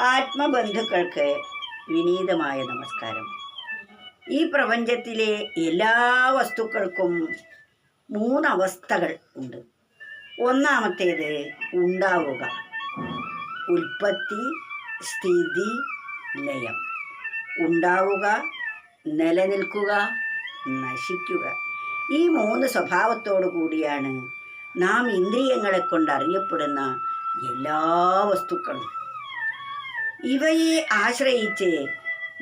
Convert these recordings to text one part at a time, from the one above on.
ആത്മബന്ധുക്കൾക്ക് വിനീതമായ നമസ്കാരം. ഈ പ്രപഞ്ചത്തിലെ എല്ലാ വസ്തുക്കൾക്കും മൂന്നവസ്ഥകൾ ഉണ്ട്. ഒന്നാമത്തേത് ഉണ്ടാവുക. ഉൽപ്പത്തി സ്ഥിതി ലയം. ഉണ്ടാവുക നിലനിൽക്കുക നശിക്കുക. ഈ മൂന്ന് സ്വഭാവത്തോടു കൂടിയാണ് നാം ഇന്ദ്രിയങ്ങളെ കൊണ്ട് അറിയപ്പെടുന്ന എല്ലാ വസ്തുക്കളും. ഇവയെ ആശ്രയിച്ച്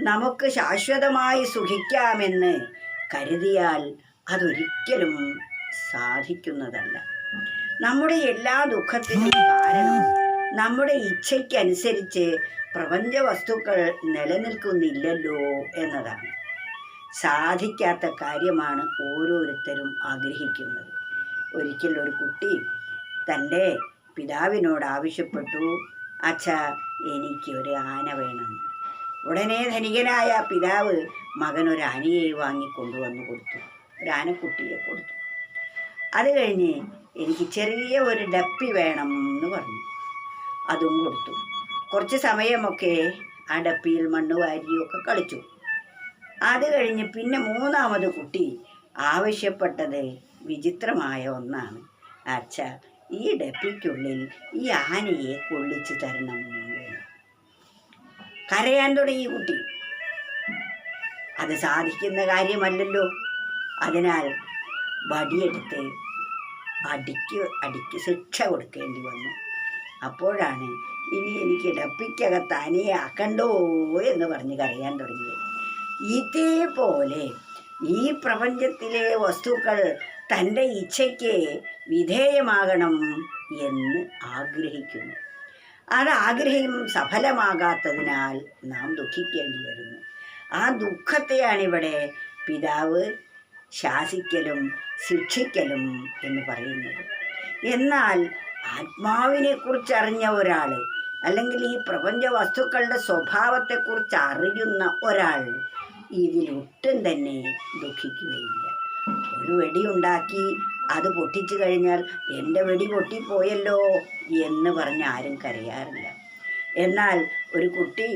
നമുക്ക് ശാശ്വതമായി സുഖിക്കാമെന്ന് കരുതിയാൽ അതൊരിക്കലും സാധിക്കുന്നതല്ല. നമ്മുടെ എല്ലാ ദുഃഖത്തിനും കാരണം നമ്മുടെ ഇച്ഛയ്ക്കനുസരിച്ച് പ്രപഞ്ച വസ്തുക്കൾ നിലനിൽക്കുന്നില്ലല്ലോ എന്നതാണ്. സാധിക്കാത്ത കാര്യമാണ് ഓരോരുത്തരും ആഗ്രഹിക്കുന്നത്. ഒരിക്കൽ ഒരു കുട്ടി തന്റെ പിതാവിനോട് ആവശ്യപ്പെട്ടു. അച്ഛ എനിക്കൊരു ആന വേണം. ഉടനെ ധനികനായ പിതാവ് മകൻ ഒരു ആനയെ വാങ്ങി കൊണ്ടുവന്ന് കൊടുത്തു. ഒരു ആനക്കുട്ടിയെ കൊടുത്തു. അത് കഴിഞ്ഞ് എനിക്ക് ചെറിയ ഒരു ഡപ്പി വേണം എന്ന് പറഞ്ഞു. അതും കൊടുത്തു. കുറച്ച് സമയമൊക്കെ ആ ഡപ്പിയിൽ മണ്ണ് വാരിയൊക്കെ കളിച്ചു. അത് കഴിഞ്ഞ് പിന്നെ മൂന്നാമത് കുട്ടി ആവശ്യപ്പെട്ടത് വിചിത്രമായ ഒന്നാണ്. അച്ഛ ഈ ഡപ്പിക്കുള്ളിൽ ഈ ആനയെ കൊള്ളിച്ചു തരണം. കരയാൻ തുടങ്ങി കുട്ടി. അത് സാധിക്കുന്ന കാര്യമല്ലല്ലോ. അതിനാൽ വടിയെടുത്ത് അടിക്ക് അടിക്ക് ശിക്ഷ കൊടുക്കേണ്ടി വന്നു. അപ്പോഴാണ് ഇനി എനിക്ക് ഡപ്പിക്കകത്ത് അനിയെ ആക്കണ്ടോ എന്ന് പറഞ്ഞ് കരയാൻ തുടങ്ങിയത്. ഇതേപോലെ ഈ പ്രപഞ്ചത്തിലെ വസ്തുക്കൾ തന്റെ ഇച്ഛയ്ക്ക് വിധേയമാകണം എന്ന് ആഗ്രഹിക്കുന്നു. അത് ആഗ്രഹം സഫലമാകാത്തതിനാൽ നാം ദുഃഖിക്കേണ്ടി വരുന്നു. ആ ദുഃഖത്തെയാണ് ഇവിടെ പിതാവ് ശാസിക്കലും ശിക്ഷിക്കലും എന്ന് പറയുന്നത്. എന്നാൽ ആത്മാവിനെ കുറിച്ച് ഒരാൾ അല്ലെങ്കിൽ ഈ പ്രപഞ്ച വസ്തുക്കളുടെ സ്വഭാവത്തെക്കുറിച്ച് അറിയുന്ന ഒരാൾ ഇതിലൊട്ടും തന്നെ ദുഃഖിക്കുകയില്ല. ഒരു വെടിയുണ്ടാക്കി അത് പൊട്ടിച്ചു കഴിഞ്ഞാൽ എന്റെ വെടി പൊട്ടിപ്പോയല്ലോ എന്ന് പറഞ്ഞ് ആരും കരയാറില്ല. എന്നാൽ ഒരു കുട്ടി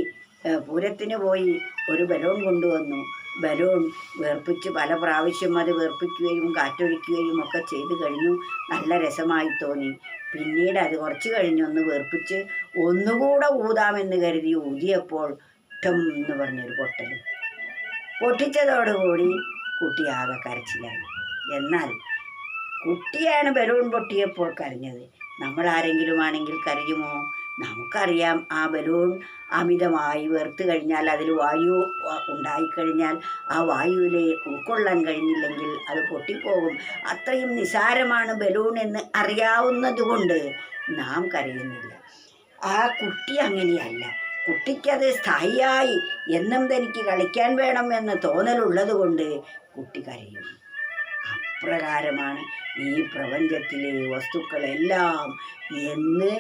പൂരത്തിന് പോയി ഒരു ബലൂൺ കൊണ്ടുവന്നു. ബലൂൺ വേർപ്പിച്ച് പല പ്രാവശ്യം അത് വേർപ്പിക്കുകയും കാറ്റൊഴിക്കുകയും ഒക്കെ ചെയ്തു കഴിഞ്ഞു. നല്ല രസമായി തോന്നി. പിന്നീട് അത് കുറച്ച് കഴിഞ്ഞൊന്ന് വേർപ്പിച്ച് ഒന്നുകൂടെ ഊതാമെന്ന് കരുതി ഊതിയപ്പോൾ ടം എന്ന് പറഞ്ഞൊരു പൊട്ടൽ പൊട്ടിച്ചതോടുകൂടി കുട്ടി ആകെ കരച്ചിലായി. എന്നാൽ കുട്ടിയാണ് ബലൂൺ പൊട്ടിയപ്പോൾ കരഞ്ഞത്. നമ്മൾ ആരെങ്കിലും ആണെങ്കിൽ കരയുമോ? നമുക്കറിയാം ആ ബലൂൺ അമിതമായി വെറുത്ത് കഴിഞ്ഞാൽ അതിൽ വായു ഉണ്ടായിക്കഴിഞ്ഞാൽ ആ വായുവിലെ ഉൾക്കൊള്ളാൻ കഴിഞ്ഞില്ലെങ്കിൽ അത് പൊട്ടിപ്പോകും. അത്രയും നിസാരമാണ് ബലൂൺ എന്ന് അറിയാവുന്നതുകൊണ്ട് നാം കരയുന്നില്ല. ആ കുട്ടി അങ്ങനെയല്ല. കുട്ടിക്കത് സ്ഥായിയായി. എന്നും തനിക്ക് കളിക്കാൻ വേണം എന്ന് തോന്നലുള്ളത് കൊണ്ട് കുട്ടി കരയും. അപ്രകാരമാണ് ഈ പ്രപഞ്ചത്തിലെ വസ്തുക്കളെല്ലാം എന്ന്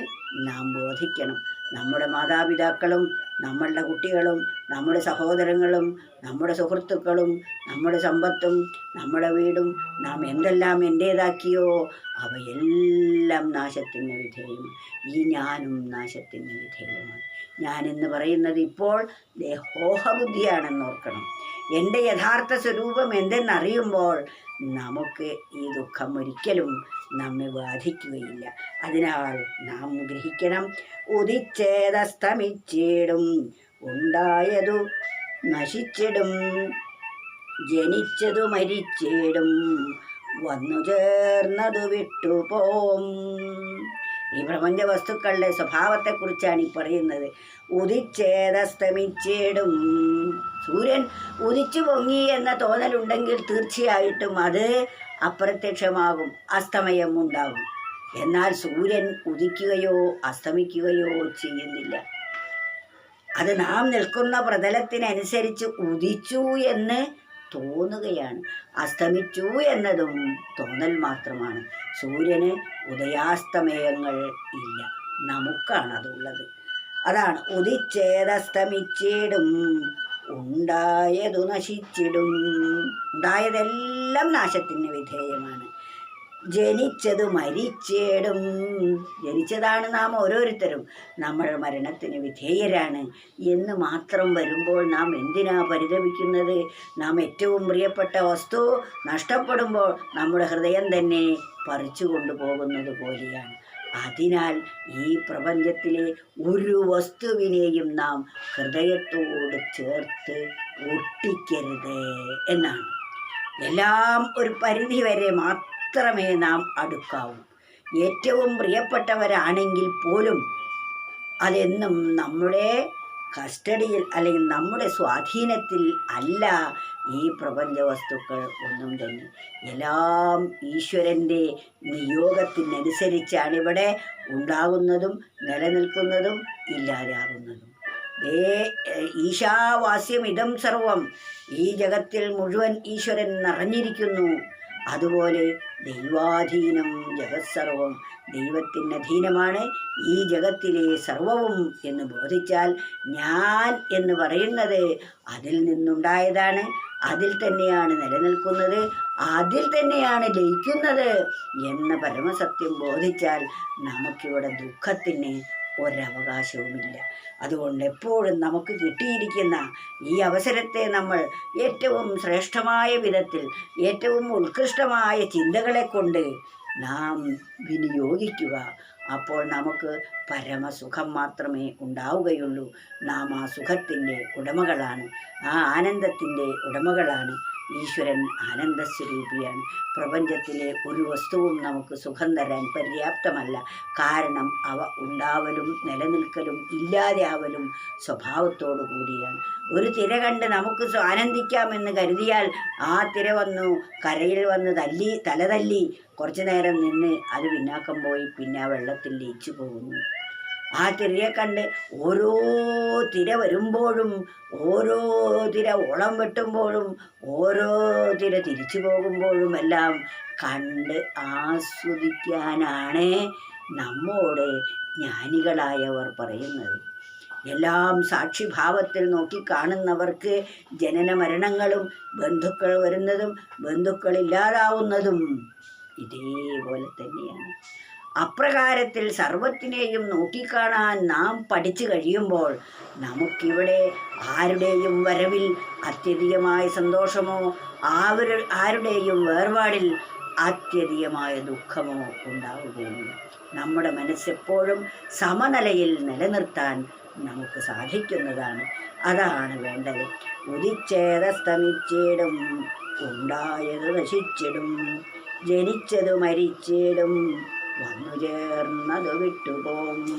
നാം ബോധിക്കണം. നമ്മുടെ മാതാപിതാക്കളും നമ്മളുടെ കുട്ടികളും നമ്മുടെ സഹോദരങ്ങളും നമ്മുടെ സുഹൃത്തുക്കളും നമ്മുടെ സമ്പത്തും നമ്മുടെ വീടും നാം എന്തെല്ലാം എന്റേതാക്കിയോ അവയെല്ലാം നാശത്തിന് വിധേയം. ഈ ഞാനും നാശത്തിന് വിധേയമാണ്. ഞാനെന്ന് പറയുന്നത് ഇപ്പോൾ ദേഹോഹബുദ്ധിയാണെന്ന് ഓർക്കണം. എന്റെ യഥാർത്ഥ സ്വരൂപം എന്തെന്നറിയുമ്പോൾ നമുക്ക് ഈ ദുഃഖം ഒരിക്കലും നമ്മെ ബാധിക്കുകയില്ല. അതിനാൽ നാം ഗ്രഹിക്കണം ഉദിച്ചേതസ്തമിച്ചിടും ഉണ്ടായതു നശിച്ചിടും ജനിച്ചതു മരിച്ചിടും വന്നു ചേർന്നതു വിട്ടുപോം. ഈ പ്രപഞ്ച വസ്തുക്കളുടെ സ്വഭാവത്തെക്കുറിച്ചാണ് ഈ പറയുന്നത്. ഉദിച്ചേതസ്തമിച്ചിടും. സൂര്യൻ ഉദിച്ചു പൊങ്ങി എന്ന തോന്നലുണ്ടെങ്കിൽ തീർച്ചയായിട്ടും അത് അപ്രത്യക്ഷമാകും അസ്തമയം ഉണ്ടാകും എന്നാൽ സൂര്യൻ ഉദിക്കുകയോ അസ്തമിക്കുകയോ ചെയ്യുന്നില്ല. അത് നാം നിൽക്കുന്ന പ്രതലത്തിനനുസരിച്ച് ഉദിച്ചു എന്ന് തോന്നുകയാണ്. അസ്തമിച്ചു എന്നതും തോന്നൽ മാത്രമാണ്. സൂര്യന് ഉദയാസ്തമയങ്ങൾ ഇല്ല. നമുക്കാണ് അതുള്ളത് അതാണ് ഉദിച്ചേതസ്തമിച്ചിടും ഉണ്ടായതു നശിച്ചിടും. ഉണ്ടായതെല്ലാം നാശത്തിന് വിധേയമാണ്. ജനിച്ചത് മരിച്ചേടും. ജനിച്ചതാണ് നാം ഓരോരുത്തരും. നമ്മൾ മരണത്തിന് വിധേയരാണ്. എന്ന് മാത്രം വരുമ്പോൾ നാം എന്തിനാ പരിതപിക്കുന്നത്? നാം ഏറ്റവും പ്രിയപ്പെട്ട വസ്തു നഷ്ടപ്പെടുമ്പോൾ നമ്മുടെ ഹൃദയം തന്നെ പറിച്ചു കൊണ്ടുപോകുന്നത് പോലെയാണ്. അതിനാൽ ഈ പ്രപഞ്ചത്തിലെ ഒരു വസ്തുവിനെയും നാം ഹൃദയത്തോട് ചേർത്ത് ഒട്ടിക്കരുത് എന്നാണ്. എല്ലാം ഒരു പരിധി വരെ മാത്രമേ നാം അടുക്കാവൂ. ഏറ്റവും പ്രിയപ്പെട്ടവരാണെങ്കിൽ പോലും അതെന്നും നമ്മുടെ കസ്റ്റഡിയിൽ അല്ലെങ്കിൽ നമ്മുടെ സ്വാധീനത്തിൽ അല്ല ഈ പ്രപഞ്ച വസ്തുക്കൾ ഒന്നും തന്നെ. എല്ലാം ഈശ്വരന്റെ നിയോഗത്തിനനുസരിച്ചാണ് ഇവിടെ ഉണ്ടാകുന്നതും നിലനിൽക്കുന്നതും ഇല്ലാതാകുന്നതും. ഏ ഈശാവാസ്യം ഇതം സർവം ഈ ജഗത്തിൽ മുഴുവൻ ഈശ്വരൻ നിറഞ്ഞിരിക്കുന്നു. അതുപോലെ ദൈവാധീനം ജഗത്സർവം ദൈവത്തിന് അധീനമാണ് ഈ ജഗത്തിലെ സർവവും എന്ന് ബോധിച്ചാൽ ഞാൻ എന്ന് പറയുന്നത് അതിൽ നിന്നുണ്ടായതാണ് അതിൽ തന്നെയാണ് നിലനിൽക്കുന്നത് അതിൽ തന്നെയാണ് ലയിക്കുന്നത് എന്ന പരമസത്യം ബോധിച്ചാൽ നമുക്കിവിടെ ദുഃഖത്തിന് ഒരവകാശവുമില്ല. അതുകൊണ്ട് എപ്പോഴും നമുക്ക് കിട്ടിയിരിക്കുന്ന ഈ അവസരത്തെ നമ്മൾ ഏറ്റവും ശ്രേഷ്ഠമായ വിധത്തിൽ ഏറ്റവും ഉത്കൃഷ്ടമായ ചിന്തകളെ കൊണ്ട് നാം വിനിയോഗിക്കുക. അപ്പോൾ നമുക്ക് പരമസുഖം മാത്രമേ ഉണ്ടാവുകയുള്ളൂ. നാം ആ സുഖത്തിന്റെ ഉടമകളാണ്. ആ ആനന്ദത്തിന്റെ ഉടമകളാണ്. ഈശ്വരൻ ആനന്ദസ്വരൂപിയാണ് പ്രപഞ്ചത്തിലെ ഒരു വസ്തുവും നമുക്ക് സുഖം തരാൻ പര്യാപ്തമല്ല. കാരണം അവ ഉണ്ടാവലും നിലനിൽക്കലും ഇല്ലാതെയാവലും സ്വഭാവത്തോടു കൂടിയാണ്. ഒരു തിര കണ്ട് നമുക്ക് ആനന്ദിക്കാമെന്ന് കരുതിയാൽ ആ തിര വന്നു കരയിൽ വന്ന് തല്ലി തല തല്ലി കുറച്ചു നേരം നിന്ന് അത് പിന്നാക്കം പോയി പിന്നെ ആ വെള്ളത്തിൽ ലയിച്ചു പോകുന്നു. ആ തിരയെ കണ്ട് ഓരോ തിര വരുമ്പോഴും ഓരോ തിര ഓളം വെട്ടുമ്പോഴും ഓരോ തിര തിരിച്ചു പോകുമ്പോഴും എല്ലാം കണ്ട് ആസ്വദിക്കാനാണ് നമ്മോട് ജ്ഞാനികളായവർ പറയുന്നത്. എല്ലാം സാക്ഷിഭാവത്തിൽ നോക്കി കാണുന്നവർക്ക് ജനന മരണങ്ങളും ബന്ധുക്കൾ വരുന്നതും ബന്ധുക്കൾ ഇല്ലാതാവുന്നതും ഇതേപോലെ തന്നെയാണ്. അപ്രകാരത്തിൽ സർവത്തിനെയും നോക്കിക്കാണാൻ നാം പഠിച്ചു കഴിയുമ്പോൾ നമുക്കിവിടെ ആരുടെയും വരവിൽ അത്യധികമായ സന്തോഷമോ ആവര ആരുടെയും വേർപാടിൽ അത്യധികമായ ദുഃഖമോ ഉണ്ടാവുകയില്ല. നമ്മുടെ മനസ്സെപ്പോഴും സമനിലയിൽ നിലനിർത്താൻ നമുക്ക് സാധിക്കുന്നതാണ്. അതാണ് വേണ്ടത്. ഉദിച്ചേതസ്തമിച്ചിടും ഉണ്ടായത് നശിച്ചിടും ജനിച്ചത് മരിച്ചിടും വന്നു ചേർന്നത് വിട്ടുപോകും.